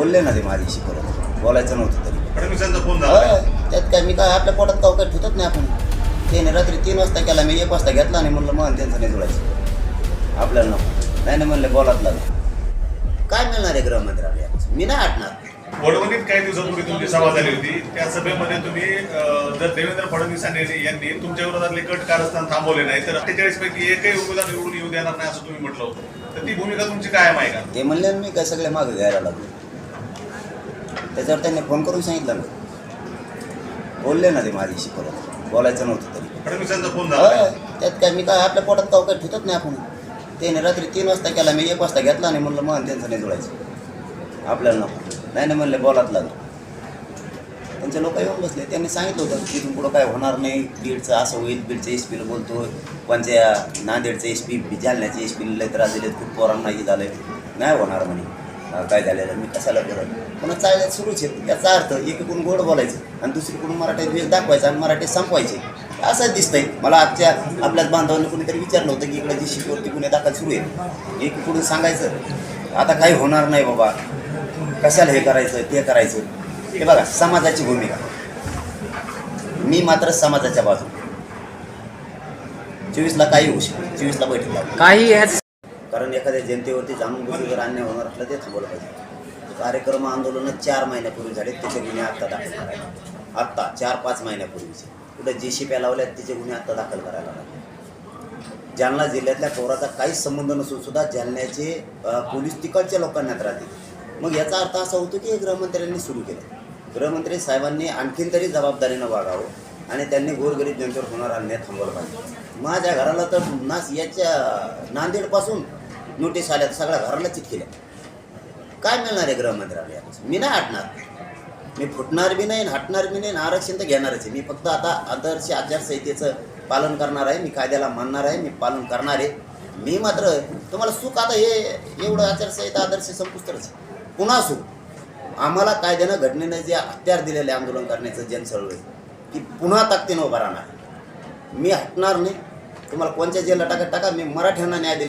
बोलले ना ते माझ्याशी परत बोलायचं नव्हतं तरी. फोन झाला त्यात काय मी काय आपल्या पोटात काव काय ठेवत नाही आपण. त्याने रात्री तीन वाजता केला मी एक वाजता घेतला आणि म्हणलं मन त्यांचं नाही जुळायचं. आपल्याला नको. नाही नाही म्हणले बोलात लागलं. काय मिळणार आहे गृहमंत्र्याला मी नाही हटणार. वडवणीत काही दिवसापूर्वी तुमची सभा झाली होती. त्या सभेमध्ये तुम्ही अं, जर देवेंद्र फडणवीस यांनी यांनी तुमच्या विरोधातले कट कारस्थान थांबवले नाही तर अठ्ठेचाळीस पैकी एकही उमेदवार निवडून येऊ देणार नाही असं तुम्ही म्हटलं होतं. तर ती भूमिका तुमची कायम आहे का? ते म्हणले मी काय सगळे मागं घ्यायला लागलो. त्याच्यावर त्यांनी फोन करून सांगितलं. ना बोलले ना ते माझ्याशी परत. बोलायचं नव्हतं तरी. त्यात काय मी काय आपल्या पोटात काव काय ठेवत नाही आपण. त्याने रात्री तीन वाजता केला मी एक वाजता घेतला आणि म्हणलं मन त्यांचं नाही जुळायचं. आपल्याला नको. नाही नाही म्हणले बोलात लागलं त्यांचे लोक येऊन बसले. त्यांनी सांगितलं होतं की तिथून पुढं काय होणार नाही. बीडचं असं होईल. बीडचं एस पीला बोलतो कोणच्या नांदेडचं एस पी जालन्याचे एस पीला त्रास दिले खूप पोरांना हे झालं नाही होणार म्हणे. काय झालेलं मी कशाला करत पुन्हा चालण्यात सुरूच आहे. याचा अर्थ एकीकडून गोड बोलायचं आणि दुसरीकडून मराठी द्वेष दाखवायचा आणि मराठीत संपवायचे. असं दिसतंय. मला आजच्या आपल्याच बांधवांनी कुणीतरी विचारलं होतं की इकडे जी शिकवरती गुन्हे दाखल सुरू आहे एकीकडून सांगायचं आता काही होणार नाही बाबा. कशाला हे करायचं ते करायचं? हे बघा समाजाची भूमिका. मी मात्र समाजाच्या बाजू चोवीसला काही होऊ शकतो चोवीसला बैठक काही ह्याच कारण एखाद्या जनतेवरती जाणून बुजून जर अन्याय होणार असला ते थांबवलं पाहिजे. कार्यक्रम आंदोलनं चार महिन्यापूर्वी झाले त्याचे गुन्हे आत्ता दाखल करायला आत्ता चार पाच महिन्यापूर्वीचे. कुठे जे सी पी लावल्यात त्याचे गुन्हे आत्ता दाखल करायला लागले. जालना जिल्ह्यातल्या पोराचा काहीच संबंध नसून सुद्धा जालन्याचे पोलीस तिकडच्या लोकांना त्रास देते मग याचा अर्थ असा होतो की हे गृहमंत्र्यांनी सुरू केलं. गृहमंत्री साहेबांनी आणखीन तरी जबाबदारीनं वागावं आणि त्यांनी गोरगरीब जनतेवर होणार अन्याय थांबवला पाहिजे. माझ्या घराला तर नास याच्या नांदेडपासून नोटीस आल्या तर सगळ्या घराला केल्या. काय मिळणार आहे गृहमंत्र्याला यापासून मी नाही हटणार. मी फुटणार बी नाही हटणार बी नाही आरक्षण तर घेणारच आहे. मी फक्त आता आदर्श आचारसंहितेचं पालन करणार आहे. मी कायद्याला मानणार आहे. मी पालन करणार आहे. मी मात्र तुम्हाला सुख आता हे एवढं आचारसंहिता आदर्श संपुस्तरच पुन्हा सुख आम्हाला कायद्यानं घटनेनं जे हत्यार दिलेले आंदोलन करण्याचं जनसळवळ की पुन्हा ताकदीनं उभा राहणार मी हटणार नाही. तुम्हाला कोणत्या जेला टाका टाका. मी मराठ्यांना न्याय दिला